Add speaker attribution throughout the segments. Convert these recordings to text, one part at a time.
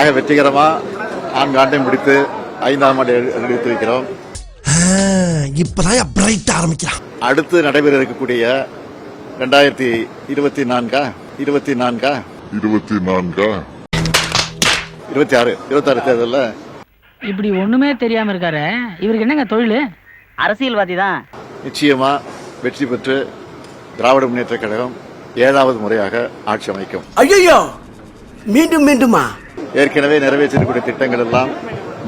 Speaker 1: ஆக வெற்றிகரமா நான்கு ஆண்டையும் முடித்து ஐந்தாம் ஆண்டு எடுத்து வைக்கிறோம்
Speaker 2: இப்பதான் பிரைட் ஆரம்பிக்கிறான்.
Speaker 1: அடுத்து நடைபெற இருக்கக்கூடிய ரெண்டாயிரத்தி இருபத்தி நான்கா? இருபத்தி நான்கா?
Speaker 3: இருபத்தி நான்கா?
Speaker 1: இருபத்தி ஆறு இருபத்தாறு தேர்தலில்.
Speaker 4: இப்படி ஒண்ணுமே தெரியாம இருக்காரு. இவருக்கு என்னங்க தொழில்?
Speaker 5: அரசியல்வாதி தான்.
Speaker 1: நிச்சயமா வெற்றி பெற்று திராவிட முன்னேற்ற கழகம் ஏழாவது முறையாக ஆட்சி அமைக்கும்.
Speaker 2: ஐயோ மீண்டும் மீண்டுமா?
Speaker 1: ஏற்கனவே நிறைவேற்றக்கூடிய திட்டங்கள் எல்லாம்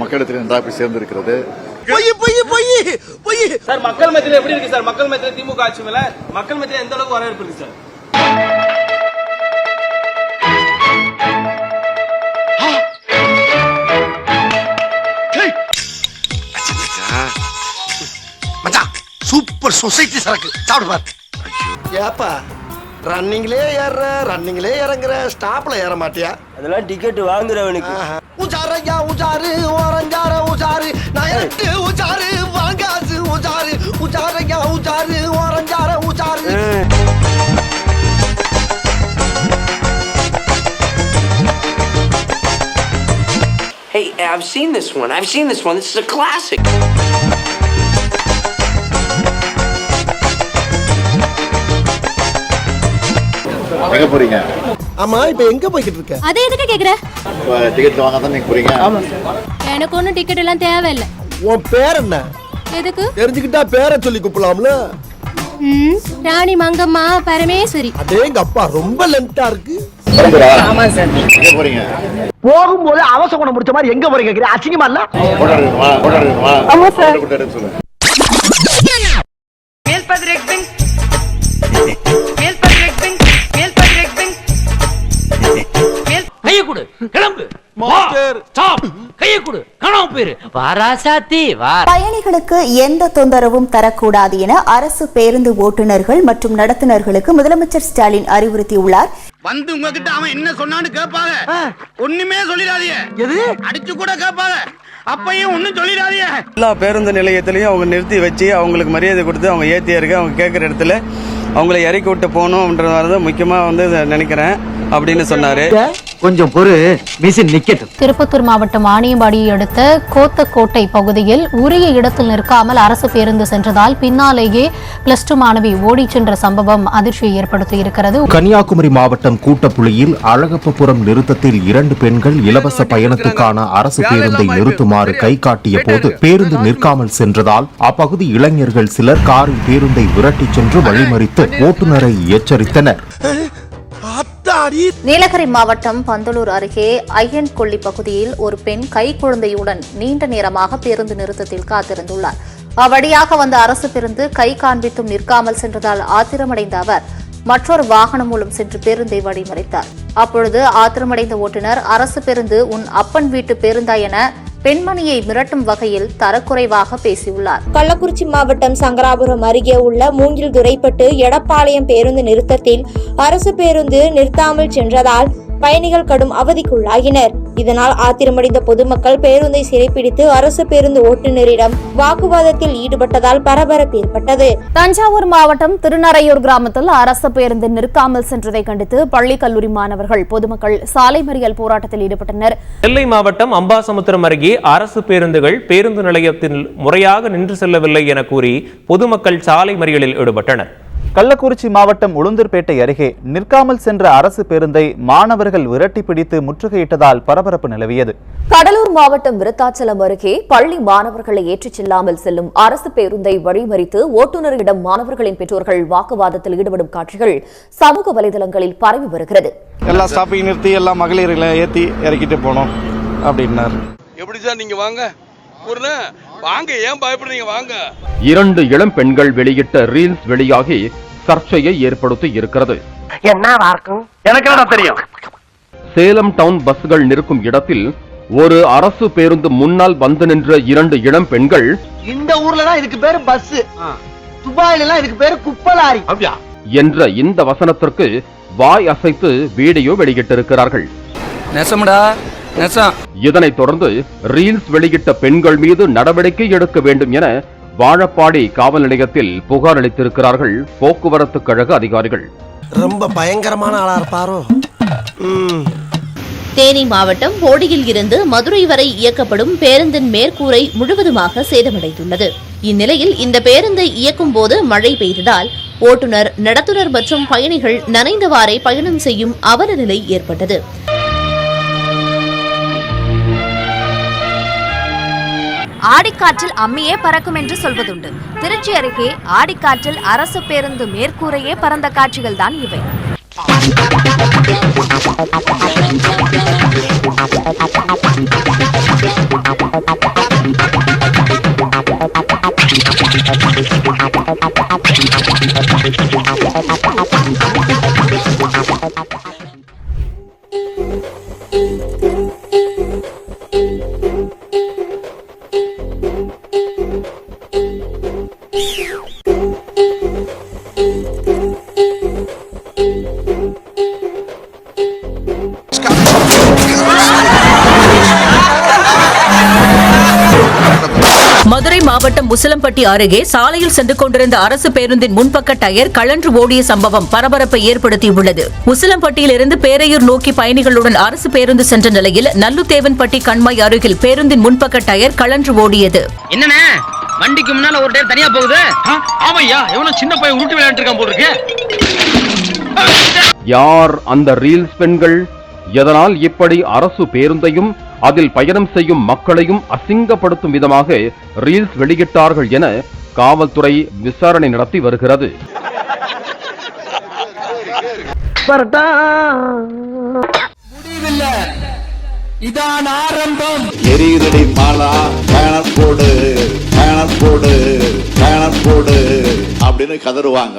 Speaker 1: மக்களிடத்தில் நன்றாக போய் சேர்ந்திருக்கிறது.
Speaker 2: பொய் பொய் பொய் பொய்.
Speaker 6: சார் மக்கள் மத்தியில எப்படி இருக்கு சார்? மக்கள் மத்தியில திமுக ஆட்சி மேல மக்கள் மத்தியில எந்த அளவுக்கு வரவேற்பு இருக்கு சார்?
Speaker 2: மச்சான் சூப்பர் சொசைட்டி சரக்கு. சாப்பிடு பாரு. ஏப்பா ரன்னிங்லே ஏற ரன்னிங்லே இறங்குற ஸ்டாப்ல ஏற மாட்டியா?
Speaker 5: அதெல்லாம் டிக்கெட் வாங்குறவனுக்கு.
Speaker 2: உஜாரையா உஜாரு ஓரஞ்சார உஜாரு. நயட்டு உஜாரு வாங்காசு உஜாரு. உஜாரையா உஜாரு ஓரஞ்சார உஜாரு.
Speaker 7: Hey, I've seen this one. I've seen this one. This is a classic.
Speaker 1: எங்க போறீங்க?
Speaker 2: ஆமா இப்ப எங்க போய்கிட்டு இருக்க?
Speaker 8: அதை எதுக்கு கேக்குற?
Speaker 1: டிக்கெட் வாங்க தான் நீங்க போறீங்க.
Speaker 8: எனக்கு ஒன்றும் டிக்கெட் எல்லாம் தேவையில்லை.
Speaker 2: உன் பேர் என்ன?
Speaker 8: எதுக்கு?
Speaker 2: தெரிஞ்சுக்கிட்டா பேரை சொல்லி கூப்பிடலாம்ல.
Speaker 8: ம், ராணி மங்கம்மா பரமேஸ்வரி.
Speaker 2: அதே எங்க அப்பா ரொம்ப லென்த்தா இருக்கு.
Speaker 1: எங்க போறீங்க?
Speaker 5: போகும்போது அவசர குணம் முடிச்ச மாதிரி எங்க போறீங்க? அசிங்கமா இல்ல?
Speaker 8: ஆமா சார்.
Speaker 4: ஸ்டாப் கைய கொடு. காணாம போயிரு. வாராசாத்தி வா.
Speaker 9: பயணிகளுக்கு எந்த தொந்தரவும் தரக்கூடாது என அரசு பேருந்து ஓட்டுநர்கள் மற்றும் நடத்துனர்களுக்கு முதலமைச்சர் ஸ்டாலின் அறிவுறுத்தியுள்ளார்.
Speaker 5: வந்து உங்ககிட்ட அவன் என்ன சொன்னான்னு கேட்பாங்க ஒண்ணுமே சொல்லிடாதீங்க. எது? அடிச்சு கூட கேட்பாங்க அப்பையும் ஒண்ணும் சொல்லிடாதீங்க.
Speaker 10: எல்லா பேருந்து நிலையத்திலையும் அவங்க நிறுத்தி வச்சு அவங்களுக்கு மரியாதை கொடுத்து அவங்க ஏற்றி இறக்க அவங்க கேட்குற இடத்துல அவங்கள இறக்கி விட்டு தான் முக்கியமாக வந்து நினைக்கிறேன் அப்படின்னு சொன்னார்.
Speaker 5: கொஞ்சம் பொறு மிஷின் நிக்கட்டும்.
Speaker 8: திருப்பத்தூர் மாவட்டம் ஆணியம்பாடியை அடுத்த கோத்தக்கோட்டை பகுதியில் உரிய இடத்தில் நிற்காமல் அரசு பேருந்து சென்றதால் பின்னாலேயே பிளஸ் டூ மாணவி ஓடிச் சென்ற சம்பவம் அதிர்ச்சியை ஏற்படுத்தி இருக்கிறது.
Speaker 11: கன்னியாகுமரி மாவட்டம் கூட்டப்புலியில் அழகப்பபுரம் நிறுத்தத்தில் இரண்டு பெண்கள் இலவச பயணத்துக்கான அரசு பேருந்தை நிறுத்துமாறு கை காட்டிய போது பேருந்து நிற்காமல் சென்றதால் அப்பகுதி இளைஞர்கள் சிலர் காரில் பேருந்தை விரட்டிச் சென்று வழிமறித்து ஓட்டுநரை எச்சரித்தனர்.
Speaker 9: நீலகிரி மாவட்டம் பந்தலூர் அருகே ஐயன் பகுதியில் ஒரு பெண் கை குழந்தையுடன் நீண்ட நேரமாக பேருந்து நிறுத்தத்தில் காத்திருந்துள்ளார். அவ்வழியாக வந்த அரசு பேருந்து கை காண்பித்தும் நிற்காமல் சென்றதால் ஆத்திரமடைந்த அவர் மற்றொரு வாகனம் மூலம் சென்று பேருந்தை வழிமறைத்தார் அப்பொழுது ஆத்திரமடைந்த ஓட்டுநர் அரசு பேருந்து உன் அப்பன் வீட்டு பேருந்தா என பெண்மணியை மிரட்டும் வகையில் தரக்குறைவாக பேசியுள்ளார்.
Speaker 8: கள்ளக்குறிச்சி மாவட்டம் சங்கராபுரம் அருகே உள்ள மூங்கில் துரைப்பட்டு எடப்பாளையம் பேருந்து நிறுத்தத்தில் அரசு பேருந்து நிறுத்தாமல் சென்றதால் பயணிகள் கடும் அவதிக்குள்ளாகினர். இதனால் ஆத்திரமடைந்த பொதுமக்கள் பேருந்தை சிறைப்பிடித்து அரசு பேருந்து ஓட்டுநரிடம் வாக்குவாதத்தில் ஈடுபட்டதால் பரபரப்பு ஏற்பட்டது.
Speaker 9: தஞ்சாவூர் மாவட்டம் திருநறையூர் கிராமத்தில் அரசு பேருந்து நிற்காமல் சென்றதை கண்டித்து பள்ளி கல்லூரி மாணவர்கள் பொதுமக்கள் சாலை மறியல் போராட்டத்தில் ஈடுபட்டனர்.
Speaker 6: நெல்லை மாவட்டம் அம்பாசமுத்திரம் அருகே அரசு பேருந்துகள் பேருந்து நிலையத்தில் முறையாக நின்று செல்லவில்லை என கூறி பொதுமக்கள் சாலை மறியலில் ஈடுபட்டனர்.
Speaker 10: கள்ளக்குறிச்சி மாவட்டம் உளுந்தூர்பேட்டை அருகே நிற்காமல் சென்ற அரசு பேருந்தை மாணவர்கள் விரட்டி பிடித்து முற்றுகையிட்டதால் பரபரப்பு நிலவியது.
Speaker 9: கடலூர் மாவட்டம் விருத்தாச்சலம் அருகே பள்ளி மாணவர்களை ஏற்றிச் செல்லாமல் செல்லும் அரசு பேருந்தை வழிமறித்து ஓட்டுநரிடம் மாணவர்களின் பெற்றோர்கள் வாக்குவாதத்தில் ஈடுபடும் காட்சிகள் சமூக வலைதளங்களில் பரவி வருகிறது.
Speaker 10: எல்லா ஸ்டாப்பையும் நிறுத்தி எல்லா மகளிர்களை ஏற்றி இறக்கிட்டு போனோம் அப்படின்னாரு.
Speaker 6: எப்படி சார் நீங்க வாங்க? வாங்க ஏன் பயப்படுறீங்க? வாங்க.
Speaker 11: இரண்டு இளம் பெண்கள் வெளியிட்ட ரீல்ஸ் வெளியாகி சர்ச்சையை ஏற்படுத்தி இருக்கிறது.
Speaker 5: எனக்கு என்ன தெரியும்?
Speaker 11: சேலம் டவுன் பஸ்கள் நிற்கும் இடத்தில் ஒரு அரசு பேருந்து முன்னால் வந்து நின்ற இரண்டு இளம் பெண்கள்
Speaker 5: இந்த ஊர்ல தான் இதுக்கு பேரு பஸ் துபாயில எல்லாம் இதுக்கு பேரு குப்பலாரி
Speaker 11: என்ற இந்த வசனத்திற்கு வாய் அசைத்து வீடியோ வெளியிட்டிருக்கிறார்கள்.
Speaker 10: நெசமுடா நெசம்.
Speaker 11: இதனைத் தொடர்ந்து ரீல்ஸ் வெளியிட்ட பெண்கள் மீது நடவடிக்கை எடுக்க வேண்டும் என வாழப்பாடி காவல் நிலையத்தில் புகார் அளித்திருக்கிறார்கள் போக்குவரத்து கழக அதிகாரிகள்.
Speaker 2: ரொம்ப பயங்கரமான ஆளா இருப்பாரோ?
Speaker 3: தேனி மாவட்டம் போடியில் இருந்து மதுரை வரை இயக்கப்படும் பேருந்தின் மேற்கூரை முழுவதுமாக சேதமடைந்துள்ளது. இந்நிலையில் இந்த பேருந்தை இயக்கும் போது மழை பெய்ததால் ஓட்டுநர் நடத்துனர் மற்றும் பயணிகள் நனைந்தவாறே பயணம் செய்யும் அவல நிலை ஏற்பட்டது.
Speaker 12: ஆடிக்காற்றில் அம்மியே பறக்கும் என்று சொல்வதுண்டு. திருச்சி அருகே ஆடிக்காற்றில் அரசு பேருந்து மேற்கூரையே பறந்த காட்சிகள் தான் இவை.
Speaker 3: மதுரை மாவட்டம் முசலம்பட்டி அருகே சாலையில் சென்று கொண்டிருந்த அரசு பேருந்தின் முன்பக்க டயர் கழன்று ஓடிய சம்பவம் பரபரப்பை ஏற்படுத்தியுள்ளது. முசலம்பட்டியிலிருந்து பேரையூர் நோக்கி பயணிகளுடன் அரசு பேருந்து சென்ற நிலையில் நல்லுத்தேவன்பட்டி கண்மாய் அருகில் பேருந்தின் முன்பக்க டயர் கழன்று ஓடியது.
Speaker 4: என்னண்ணே? வண்டிக்கு முன்னால ஒரு டேர் தனியா போகுது? ஆமையா? எவனோ சின்ன பையன் உருட்டு விளையாண்டு இருக்கான் போல இருக்கு
Speaker 11: யார் அந்த ரீல்ஸ் பெண்கள்? எதனால் இப்படி அரசு பேருந்தையும் அதில் பயணம் செய்யும் மக்களையும் அசிங்கப்படுத்தும் விதமாக ரீல்ஸ் வெளியிட்டார்கள் என காவல்துறை விசாரணை நடத்தி வருகிறது.
Speaker 13: இதான் ஆரம்பம்.
Speaker 1: எரியுதடி மாலா பேனர் போடு பேனர் போடு பேனர் போடு அப்படின்னு கதறுவாங்க